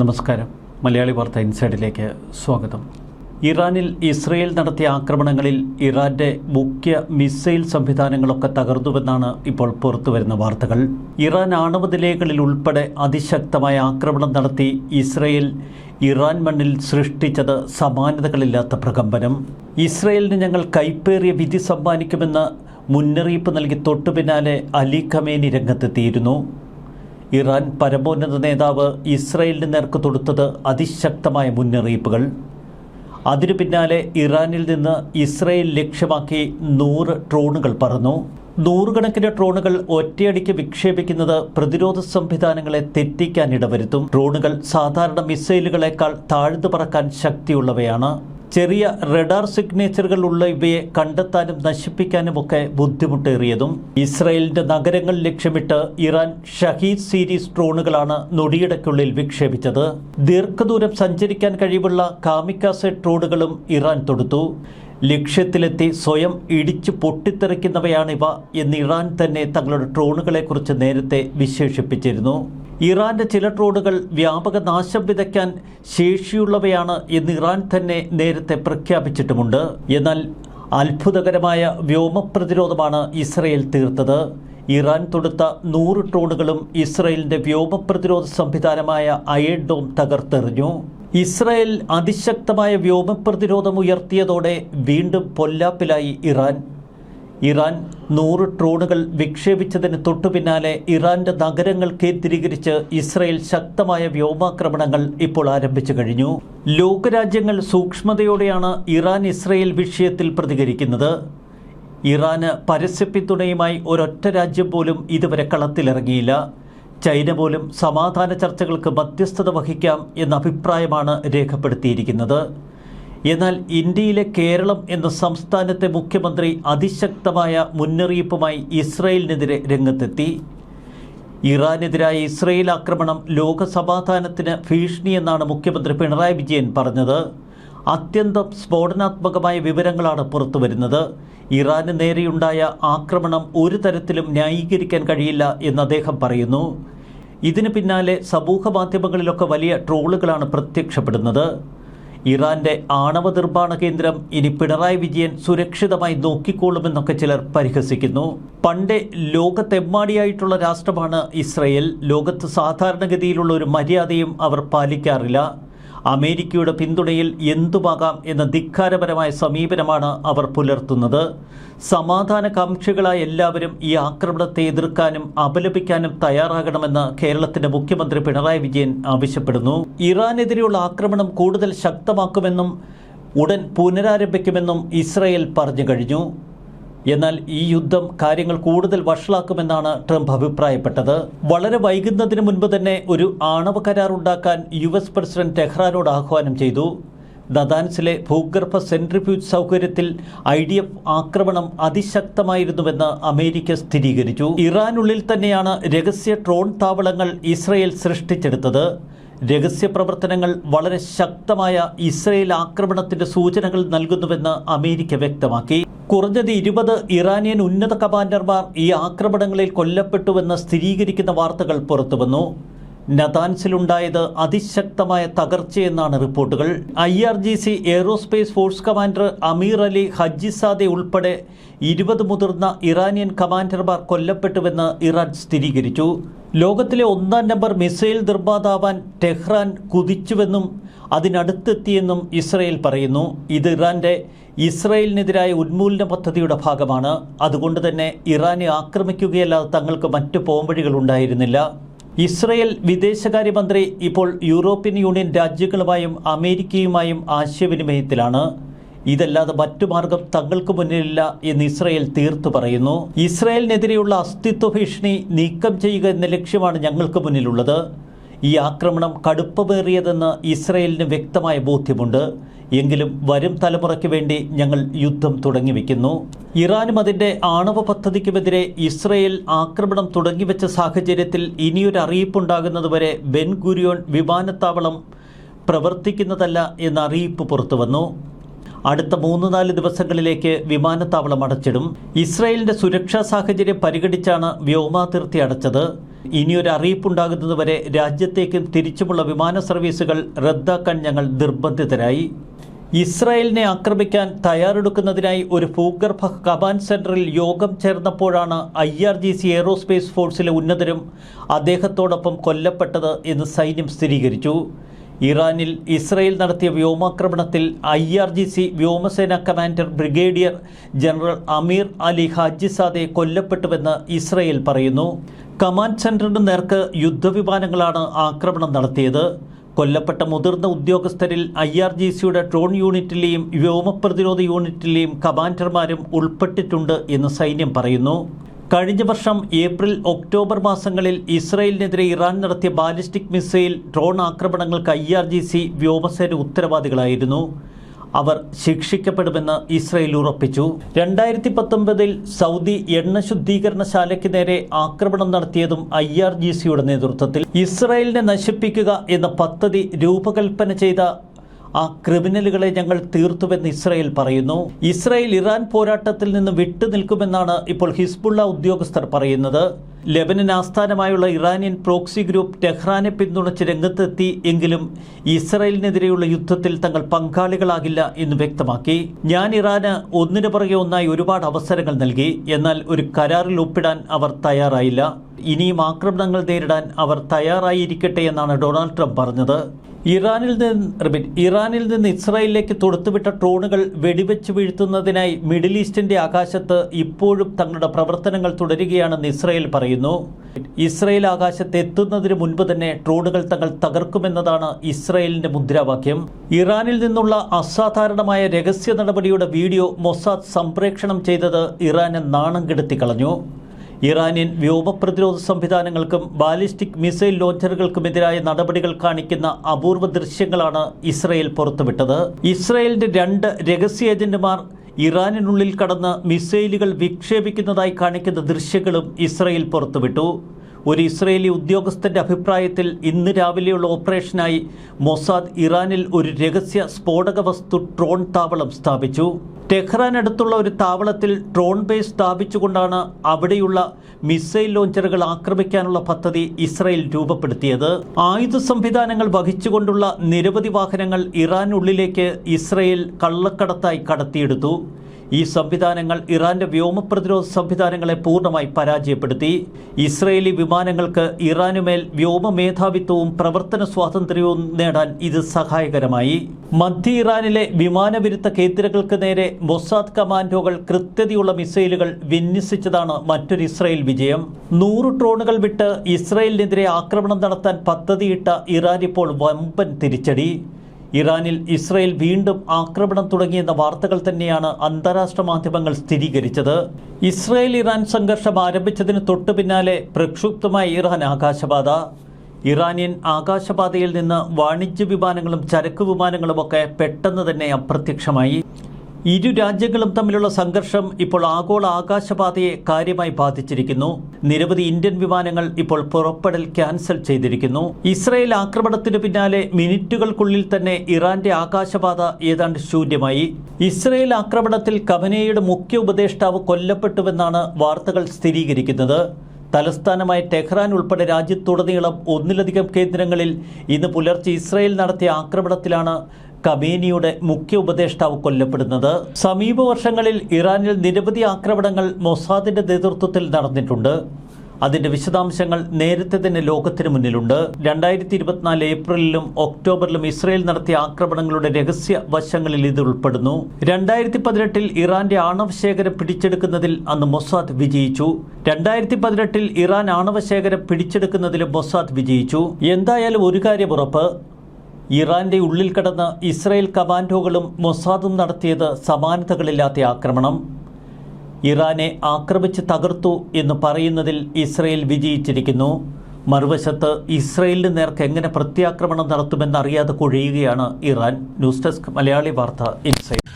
നമസ്കാരം. മലയാളി വാർത്ത ഇൻസൈഡിലേക്ക് സ്വാഗതം. ഇറാനിൽ ഇസ്രയേൽ നടത്തിയ ആക്രമണങ്ങളിൽ ഇറാന്റെ മുഖ്യ മിസൈൽ സംവിധാനങ്ങളൊക്കെ തകർന്നുവെന്നാണ് ഇപ്പോൾ പുറത്തുവരുന്ന വാർത്തകൾ. ഇറാൻ ആണവ നിലയങ്ങളിൽ ഉൾപ്പെടെ അതിശക്തമായ ആക്രമണം നടത്തി ഇസ്രയേൽ ഇറാൻ മണ്ണിൽ സൃഷ്ടിച്ചത് സമാനതകളില്ലാത്ത പ്രകമ്പനം. ഇസ്രയേലിന് ഞങ്ങൾ കൈപ്പേറിയ വിധി സമ്മാനിക്കുമെന്ന് മുന്നറിയിപ്പ് നൽകി തൊട്ടുപിന്നാലെ അലി ഖമേനി രംഗത്തെത്തിയിരുന്നു. ഇറാൻ പരമോന്നത നേതാവ് ഇസ്രയേലിന് നേർക്ക് തൊടുത്തത് അതിശക്തമായ മുന്നറിയിപ്പുകൾ. അതിനു പിന്നാലെ ഇറാനിൽ നിന്ന് ഇസ്രയേൽ ലക്ഷ്യമാക്കി നൂറ് ഡ്രോണുകൾ പറന്നു. നൂറുകണക്കിന് ഡ്രോണുകൾ ഒറ്റയടിക്ക് വിക്ഷേപിക്കുന്നത് പ്രതിരോധ സംവിധാനങ്ങളെ തെറ്റിക്കാൻ ഇടവരുത്തും. ഡ്രോണുകൾ സാധാരണ മിസൈലുകളെക്കാൾ താഴ്ന്നു പറക്കാൻ ശക്തിയുള്ളവയാണ്. ചെറിയ റഡാർ സിഗ്നേച്ചറുകൾ ഉള്ള ഇവയെ കണ്ടെത്താനും നശിപ്പിക്കാനുമൊക്കെ ബുദ്ധിമുട്ടേറിയതും ഇസ്രയേലിന്റെ നഗരങ്ങൾ ലക്ഷ്യമിട്ട് ഇറാൻ ഷഹീദ് സീരീസ് ഡ്രോണുകളാണ് നൊടിയിടയ്ക്കുള്ളിൽ വിക്ഷേപിച്ചത്. ദീർഘദൂരം സഞ്ചരിക്കാൻ കഴിവുള്ള കാമിക്കാസെ ഡ്രോണുകളും ഇറാൻ തൊടുത്തു. ലക്ഷ്യത്തിലെത്തി സ്വയം ഇടിച്ചു പൊട്ടിത്തെറിക്കുന്നവയാണിവ എന്ന് ഇറാൻ തന്നെ തങ്ങളുടെ ഡ്രോണുകളെക്കുറിച്ച് നേരത്തെ വിശേഷിപ്പിച്ചിരുന്നു. ഇറാന്റെ ചില ഡ്രോണുകൾ വ്യാപക നാശം വിതയ്ക്കാൻ ശേഷിയുള്ളവയാണ് എന്ന് ഇറാൻ തന്നെ നേരത്തെ പ്രഖ്യാപിച്ചിട്ടുമുണ്ട്. എന്നാൽ അത്ഭുതകരമായ വ്യോമപ്രതിരോധമാണ് ഇസ്രയേൽ തീർത്തത്. ഇറാൻ തൊടുത്ത നൂറ് ഡ്രോണുകളും ഇസ്രയേലിന്റെ വ്യോമപ്രതിരോധ സംവിധാനമായ അയഡോം തകർത്തെറിഞ്ഞു. ഇസ്രയേൽ അതിശക്തമായ വ്യോമപ്രതിരോധം ഉയർത്തിയതോടെ വീണ്ടും പൊല്ലാപ്പിലായി ഇറാൻ. ഇറാൻ നൂറ് ഡ്രോണുകൾ വിക്ഷേപിച്ചതിന് തൊട്ടുപിന്നാലെ ഇറാന്റെ നഗരങ്ങൾ കേന്ദ്രീകരിച്ച് ഇസ്രയേൽ ശക്തമായ വ്യോമാക്രമണങ്ങൾ ഇപ്പോൾ ആരംഭിച്ചു കഴിഞ്ഞു. ലോകരാജ്യങ്ങൾ സൂക്ഷ്മതയോടെയാണ് ഇറാൻ ഇസ്രയേൽ വിഷയത്തിൽ പ്രതികരിക്കുന്നത്. ഇറാന് പരസ്യ പിന്തുണയുമായി ഒരൊറ്റ രാജ്യം പോലും ഇതുവരെ കളത്തിലിറങ്ങിയില്ല. ചൈന പോലും സമാധാന ചർച്ചകൾക്ക് മധ്യസ്ഥത വഹിക്കാം എന്ന അഭിപ്രായമാണ് രേഖപ്പെടുത്തിയിരിക്കുന്നത്. എന്നാൽ ഇന്ത്യയിലെ കേരളം എന്ന സംസ്ഥാനത്തെ മുഖ്യമന്ത്രി അതിശക്തമായ മുന്നറിയിപ്പുമായി ഇസ്രയേലിനെതിരെ രംഗത്തെത്തി. ഇറാനെതിരായ ഇസ്രയേൽ ആക്രമണം ലോകസമാധാനത്തിന് ഭീഷണിയെന്നാണ് മുഖ്യമന്ത്രി പിണറായി വിജയൻ പറഞ്ഞത്. അത്യന്തം സ്ഫോടനാത്മകമായ വിവരങ്ങളാണ് പുറത്തുവരുന്നത്. ഇറാന് നേരെയുണ്ടായ ആക്രമണം ഒരു തരത്തിലും ന്യായീകരിക്കാൻ കഴിയില്ല എന്ന് അദ്ദേഹം പറയുന്നു. ഇതിന് പിന്നാലെ സമൂഹ മാധ്യമങ്ങളിലൊക്കെ വലിയ ട്രോളുകളാണ് പ്രത്യക്ഷപ്പെടുന്നത്. ഇറാന്റെ ആണവ നിർമ്മാണ കേന്ദ്രം ഇനി പിണറായി വിജയൻ സുരക്ഷിതമായി നോക്കിക്കോളുമെന്നൊക്കെ ചിലർ പരിഹസിക്കുന്നു. പണ്ടേ ലോകത്തെമ്മാടിയായിട്ടുള്ള രാഷ്ട്രമാണ് ഇസ്രയേൽ. ലോകത്ത് സാധാരണഗതിയിലുള്ള ഒരു മര്യാദയും അവർ പാലിക്കാറില്ല. അമേരിക്കയുടെ പിന്തുണയിൽ എന്തുമാകാം എന്ന ധിക്കാരപരമായ സമീപനമാണ് അവർ പുലർത്തുന്നത്. സമാധാന കാംക്ഷികളായ എല്ലാവരും ഈ ആക്രമണത്തെ എതിർക്കാനും അപലപിക്കാനും തയ്യാറാകണമെന്ന് കേരളത്തിന്റെ മുഖ്യമന്ത്രി പിണറായി വിജയൻ ആവശ്യപ്പെടുന്നു. ഇറാനെതിരെയുള്ള ആക്രമണം കൂടുതൽ ശക്തമാക്കുമെന്നും ഉടൻ പുനരാരംഭിക്കുമെന്നും ഇസ്രയേൽ പറഞ്ഞു കഴിഞ്ഞു. എന്നാൽ ഈ യുദ്ധം കാര്യങ്ങൾ കൂടുതൽ വഷളാക്കുമെന്നാണ് ട്രംപ് അഭിപ്രായപ്പെട്ടത്. വളരെ വൈകുന്നതിന് മുൻപ് തന്നെ ഒരു ആണവ കരാർ ഉണ്ടാക്കാൻ യു എസ് പ്രസിഡന്റ് ടെഹ്റാനോട് ആഹ്വാനം ചെയ്തു. നദാൻസിലെ ഭൂഗർഭ സെൻട്രിഫ്യൂജ് സൗകര്യത്തിൽ ഐ ഡി എഫ് ആക്രമണം അതിശക്തമായിരുന്നുവെന്ന് അമേരിക്ക സ്ഥിരീകരിച്ചു. ഇറാനുള്ളിൽ തന്നെയാണ് രഹസ്യ ട്രോൺ താവളങ്ങൾ ഇസ്രയേൽ സൃഷ്ടിച്ചെടുത്തത്. രഹസ്യ പ്രവർത്തനങ്ങൾ വളരെ ശക്തമായ ഇസ്രയേൽ ആക്രമണത്തിന്റെ സൂചനകൾ നൽകുന്നുവെന്ന് അമേരിക്ക വ്യക്തമാക്കി. കുറഞ്ഞത് ഇരുപത് ഇറാനിയൻ ഉന്നത കമാൻഡർമാർ ഈ ആക്രമണങ്ങളിൽ കൊല്ലപ്പെട്ടുവെന്ന് സ്ഥിരീകരിക്കുന്ന വാർത്തകൾ പുറത്തുവന്നു. നദാൻസിലുണ്ടായത് അതിശക്തമായ തകർച്ചയെന്നാണ് റിപ്പോർട്ടുകൾ. I R G C aerospace force commander Amir Ali Hajizadeh ഉൾപ്പെടെ ഇരുപത് മുതിർന്ന ഇറാനിയൻ കമാൻഡർമാർ കൊല്ലപ്പെട്ടുവെന്ന് ഇറാൻ സ്ഥിരീകരിച്ചു. ലോകത്തിലെ ഒന്നാം നമ്പർ മിസൈൽ നിർമ്മാതാവാൻ ടെഹ്റാൻ കുതിച്ചുവെന്നും അതിനടുത്തെത്തിയെന്നും ഇസ്രയേൽ പറയുന്നു. ഇത് ഇറാന്റെ ഇസ്രയേലിനെതിരായ ഉന്മൂലന പദ്ധതിയുടെ ഭാഗമാണ്. അതുകൊണ്ട് തന്നെ ഇറാനെ ആക്രമിക്കുകയല്ലാതെ തങ്ങൾക്ക് മറ്റു പോംവഴികളുണ്ടായിരുന്നില്ല ഇസ്രയേൽ വിദേശകാര്യമന്ത്രി ഇപ്പോൾ യൂറോപ്യൻ യൂണിയൻ രാജ്യങ്ങളുമായും അമേരിക്കയുമായും ആശയവിനിമയത്തിലാണ്. ഇതല്ലാതെ മറ്റു മാർഗം തങ്ങൾക്ക് മുന്നിലില്ല എന്ന് ഇസ്രായേൽ തീർത്തു പറയുന്നു. ഇസ്രായേലിനെതിരെയുള്ള അസ്തിത്വ ഭീഷണി നീക്കം ചെയ്യുക എന്ന ലക്ഷ്യമാണ് ഞങ്ങൾക്ക് മുന്നിലുള്ളത്. ഈ ആക്രമണം കടുപ്പമേറിയതെന്ന് ഇസ്രായേലിന് വ്യക്തമായ ബോധ്യമുണ്ട്. എങ്കിലും വരും തലമുറയ്ക്ക് വേണ്ടി ഞങ്ങൾ യുദ്ധം തുടങ്ങി തുടങ്ങിവെക്കുന്നു. ഇറാനും അതിന്റെ ആണവ പദ്ധതിക്കുമെതിരെ ഇസ്രയേൽ ആക്രമണം തുടങ്ങിവെച്ച സാഹചര്യത്തിൽ ഇനിയൊരു അറിയിപ്പുണ്ടാകുന്നതുവരെ ബെൻ ഗുരിയോൺ വിമാനത്താവളം പ്രവർത്തിക്കുന്നതല്ല എന്ന അറിയിപ്പ് പുറത്തുവന്നു. അടുത്ത മൂന്ന് നാല് ദിവസങ്ങളിലേക്ക് വിമാനത്താവളം അടച്ചിടും. ഇസ്രായേലിന്റെ സുരക്ഷാ സാഹചര്യം പരിഗണിച്ചാണ് വ്യോമാതിർത്തി അടച്ചത്. ഇനിയൊരു അറിയിപ്പുണ്ടാകുന്നതുവരെ രാജ്യത്തേക്കും തിരിച്ചുമുള്ള വിമാന സർവീസുകൾ റദ്ദാക്കാൻ ഞങ്ങൾ നിർബന്ധിതരായി. ഇസ്രായേലിനെ ആക്രമിക്കാൻ തയ്യാറെടുക്കുന്നതിനായി ഒരു ഭൂഗർഭ കമാൻഡ് സെന്ററിൽ യോഗം ചേർന്നപ്പോഴാണ് I R G C aerospace ഫോഴ്സിലെ ഉന്നതരും അദ്ദേഹത്തോടൊപ്പം കൊല്ലപ്പെട്ടത് എന്ന് സൈന്യം സ്ഥിരീകരിച്ചു. ഇറാനിൽ ഇസ്രയേൽ നടത്തിയ വ്യോമാക്രമണത്തിൽ ഐ ആർ ജി സി വ്യോമസേന commander brigadier general Amir Ali Hajizadeh കൊല്ലപ്പെട്ടുവെന്ന് Israel പറയുന്നു. കമാൻഡ് സെന്ററിന് നേർക്ക് യുദ്ധവിമാനങ്ങളാണ് ആക്രമണം നടത്തിയത്. കൊല്ലപ്പെട്ട മുതിർന്ന ഉദ്യോഗസ്ഥരിൽ ഐ ആർ ജി സിയുടെ ഡ്രോൺ യൂണിറ്റിലെയും വ്യോമപ്രതിരോധ യൂണിറ്റിലെയും കമാൻഡർമാരും ഉൾപ്പെട്ടിട്ടുണ്ട് എന്ന് സൈന്യം പറയുന്നു. കഴിഞ്ഞ വർഷം ഏപ്രിൽ ഒക്ടോബർ മാസങ്ങളിൽ ഇസ്രയേലിനെതിരെ ഇറാൻ നടത്തിയ ബാലിസ്റ്റിക് മിസൈൽ ഡ്രോൺ ആക്രമണങ്ങൾക്ക് ഐ ആർ ജി സി വ്യോമസേന ഉത്തരവാദികളായിരുന്നു. അവർ ശിക്ഷിക്കപ്പെടുമെന്ന് ഇസ്രയേൽ ഉറപ്പിച്ചു. രണ്ടായിരത്തി പത്തൊമ്പതിൽ സൗദി എണ്ണ ശുദ്ധീകരണശാലയ്ക്ക് നേരെ ആക്രമണം നടത്തിയതും ഐ ആർ ജി സിയുടെ നേതൃത്വത്തിൽ. ഇസ്രയേലിനെ നശിപ്പിക്കുക എന്ന പദ്ധതി രൂപകൽപ്പന ചെയ്ത ആ ക്രിമിനലുകളെ ഞങ്ങൾ തീർത്തുവെന്ന് ഇസ്രായേൽ പറയുന്നു. ഇസ്രായേൽ ഇറാൻ പോരാട്ടത്തിൽ നിന്ന് വിട്ടുനിൽക്കുമെന്നാണ് ഇപ്പോൾ ഹിസ്ബുള്ള ഉദ്യോഗസ്ഥർ പറയുന്നത്. ലെബനൻ ആസ്ഥാനമായുള്ള ഇറാനിയൻ പ്രോക്സി ഗ്രൂപ്പ് ടെഹ്റാനെ പിന്തുണച്ച് രംഗത്തെത്തി എങ്കിലും ഇസ്രായേലിനെതിരെയുള്ള യുദ്ധത്തിൽ തങ്ങൾ പങ്കാളികളാകില്ല എന്ന് വ്യക്തമാക്കി. ഞാൻ ഇറാന് ഒന്നിനു പുറകെ ഒന്നായി ഒരുപാട് അവസരങ്ങൾ നൽകി. എന്നാൽ ഒരു കരാറിൽ ഒപ്പിടാൻ അവർ തയ്യാറായില്ല. ഇനിയും ആക്രമണങ്ങൾ നേരിടാൻ അവർ തയ്യാറായിരിക്കട്ടെ എന്നാണ് ഡൊണാൾഡ് ട്രംപ് പറഞ്ഞത്. ഇറാനിൽ നിന്ന് റിപ്പീറ്റ് ഇറാനിൽ നിന്ന് ഇസ്രായേലിലേക്ക് തൊടുത്തുവിട്ട ഡ്രോണുകൾ വെടിവെച്ച് വീഴ്ത്തുന്നതിനായി മിഡിൽ ഈസ്റ്റിന്റെ ആകാശത്ത് ഇപ്പോഴും തങ്ങളുടെ പ്രവർത്തനങ്ങൾ തുടരുകയാണെന്ന് ഇസ്രായേൽ പറയുന്നു. ഇസ്രായേൽ ആകാശത്ത് എത്തുന്നതിന് മുൻപ് തന്നെ ഡ്രോണുകൾ തങ്ങൾ തകർക്കുമെന്നതാണ് ഇസ്രായേലിന്റെ മുദ്രാവാക്യം. ഇറാനിൽ നിന്നുള്ള അസാധാരണമായ രഹസ്യ നടപടിയുടെ വീഡിയോ മൊസാദ് സംപ്രേക്ഷണം ചെയ്തത് ഇറാനെ നാണം കെടുത്തി കളഞ്ഞു ഇറാനിയൻ വ്യോമപ്രതിരോധ സംവിധാനങ്ങൾക്കും ബാലിസ്റ്റിക് മിസൈൽ ലോഞ്ചറുകൾക്കുമെതിരായ നടപടികൾ കാണിക്കുന്ന അപൂർവ ദൃശ്യങ്ങളാണ് ഇസ്രയേൽ പുറത്തുവിട്ടത്. ഇസ്രയേലിന്റെ രണ്ട് രഹസ്യ ഏജന്റുമാർ ഇറാനിനുള്ളിൽ കടന്ന് മിസൈലുകൾ വിക്ഷേപിക്കുന്നതായി കാണിക്കുന്ന ദൃശ്യങ്ങളും ഇസ്രയേൽ പുറത്തുവിട്ടു. ഒരു ഇസ്രയേലി ഉദ്യോഗസ്ഥന്റെ അഭിപ്രായത്തിൽ ഇന്ന് രാവിലെയുള്ള ഓപ്പറേഷനായി മൊസാദ് ഇറാനിൽ ഒരു രഹസ്യ സ്ഫോടക വസ്തു ഡ്രോൺ താവളം സ്ഥാപിച്ചു. ടെഹ്റാൻ അടുത്തുള്ള ഒരു താവളത്തിൽ ഡ്രോൺ ബേസ് സ്ഥാപിച്ചുകൊണ്ടാണ് അവിടെയുള്ള മിസൈൽ ലോഞ്ചറുകൾ ആക്രമിക്കാനുള്ള പദ്ധതി ഇസ്രയേൽ രൂപപ്പെടുത്തിയത്. ആയുധ സംവിധാനങ്ങൾ വഹിച്ചുകൊണ്ടുള്ള നിരവധി വാഹനങ്ങൾ ഇറാനുള്ളിലേക്ക് ഇസ്രയേൽ കള്ളക്കടത്തായി കടത്തിയെടുത്തു. ഈ സംവിധാനങ്ങൾ ഇറാന്റെ വ്യോമപ്രതിരോധ സംവിധാനങ്ങളെ പൂർണമായി പരാജയപ്പെടുത്തി. ഇസ്രയേലി വിമാനങ്ങൾക്ക് ഇറാനുമേൽ വ്യോമ മേധാവിത്വവും പ്രവർത്തന സ്വാതന്ത്ര്യവും നേടാൻ ഇത് സഹായകരമായി. മധ്യ ഇറാനിലെ വിമാനവിരുദ്ധ കേന്ദ്രങ്ങൾക്ക് നേരെ മൊസാദ് കമാൻഡോകൾ കൃത്യതയുള്ള മിസൈലുകൾ വിന്യസിച്ചതാണ് മറ്റൊരു ഇസ്രയേൽ വിജയം. നൂറ് ഡ്രോണുകൾ വിട്ട് ഇസ്രയേലിനെതിരെ ആക്രമണം നടത്താൻ പദ്ധതിയിട്ട ഇറാൻ ഇപ്പോൾ വമ്പൻ തിരിച്ചടി. ഇറാനിൽ ഇസ്രയേൽ വീണ്ടും ആക്രമണം തുടങ്ങിയെന്ന വാർത്തകൾ തന്നെയാണ് അന്താരാഷ്ട്ര മാധ്യമങ്ങൾ സ്ഥിരീകരിച്ചത്. ഇസ്രയേൽ ഇറാൻ സംഘർഷം ആരംഭിച്ചതിന് തൊട്ടു പിന്നാലെ പ്രക്ഷുബ്ധമായ ഇറാൻ ആകാശപാത. ഇറാനിയൻ ആകാശപാതയിൽ നിന്ന് വാണിജ്യ വിമാനങ്ങളും ചരക്ക് വിമാനങ്ങളുമൊക്കെ പെട്ടെന്ന് തന്നെ അപ്രത്യക്ഷമായി. ഇരു രാജ്യങ്ങളും തമ്മിലുള്ള സംഘർഷം ഇപ്പോൾ ആഗോള ആകാശപാതയെ കാര്യമായി ബാധിച്ചിരിക്കുന്നു. നിരവധി ഇന്ത്യൻ വിമാനങ്ങൾ ഇപ്പോൾ പുറപ്പെടൽ ക്യാൻസൽ ചെയ്തിരിക്കുന്നു. ഇസ്രയേൽ ആക്രമണത്തിന് പിന്നാലെ മിനിറ്റുകൾക്കുള്ളിൽ തന്നെ ഇറാന്റെ ആകാശപാത ഏതാണ്ട് ശൂന്യമായി. ഇസ്രയേൽ ആക്രമണത്തിൽ കമനയുടെ മുഖ്യ ഉപദേഷ്ടാവ് കൊല്ലപ്പെട്ടുവെന്നാണ് വാർത്തകൾ സ്ഥിരീകരിക്കുന്നത്. തലസ്ഥാനമായ ടെഹ്റാൻ ഉൾപ്പെടെ രാജ്യത്തുടനീളം ഒന്നിലധികം കേന്ദ്രങ്ങളിൽ ഇന്ന് പുലർച്ചെ ഇസ്രയേൽ നടത്തിയ ആക്രമണത്തിലാണ് കമേനിയുടെ മുഖ്യ ഉപദേഷ്ടാവ് കൊല്ലപ്പെടുന്നത്. സമീപ വർഷങ്ങളിൽ ഇറാനിൽ നിരവധി ആക്രമണങ്ങൾ മൊസാദിന്റെ നേതൃത്വത്തിൽ നടന്നിട്ടുണ്ട്. അതിന്റെ വിശദാംശങ്ങൾ നേരത്തെ തന്നെ ലോകത്തിന് മുന്നിലുണ്ട്. രണ്ടായിരത്തി ഇരുപത്തിനാല് ഏപ്രിലിലും ഒക്ടോബറിലും ഇസ്രയേൽ നടത്തിയ ആക്രമണങ്ങളുടെ രഹസ്യ വശങ്ങളിൽ ഇത് ഉൾപ്പെടുന്നു. രണ്ടായിരത്തി പതിനെട്ടിൽ ഇറാന്റെ ആണവ ശേഖരം പിടിച്ചെടുക്കുന്നതിൽ അന്ന് മൊസാദ് വിജയിച്ചു. രണ്ടായിരത്തി പതിനെട്ടിൽ ഇറാൻ ആണവ ശേഖരം പിടിച്ചെടുക്കുന്നതിലും മൊസാദ് വിജയിച്ചു. എന്തായാലും ഒരു കാര്യം ഉറപ്പ് ഇറാന്റെ ഉള്ളിൽ കടന്ന് ഇസ്രായേൽ കമാൻഡോകളും മൊസാദും നടത്തിയത് സമാനതകളില്ലാത്ത ആക്രമണം. ഇറാനെ ആക്രമിച്ച് തകർത്തു എന്ന് പറയുന്നതിൽ ഇസ്രയേൽ വിജയിച്ചിരിക്കുന്നു. മറുവശത്ത് ഇസ്രയേലിന് നേർക്ക് എങ്ങനെ പ്രത്യാക്രമണം നടത്തുമെന്നറിയാതെ കുഴയുകയാണ് Iran. News desk Malayali Vartha insight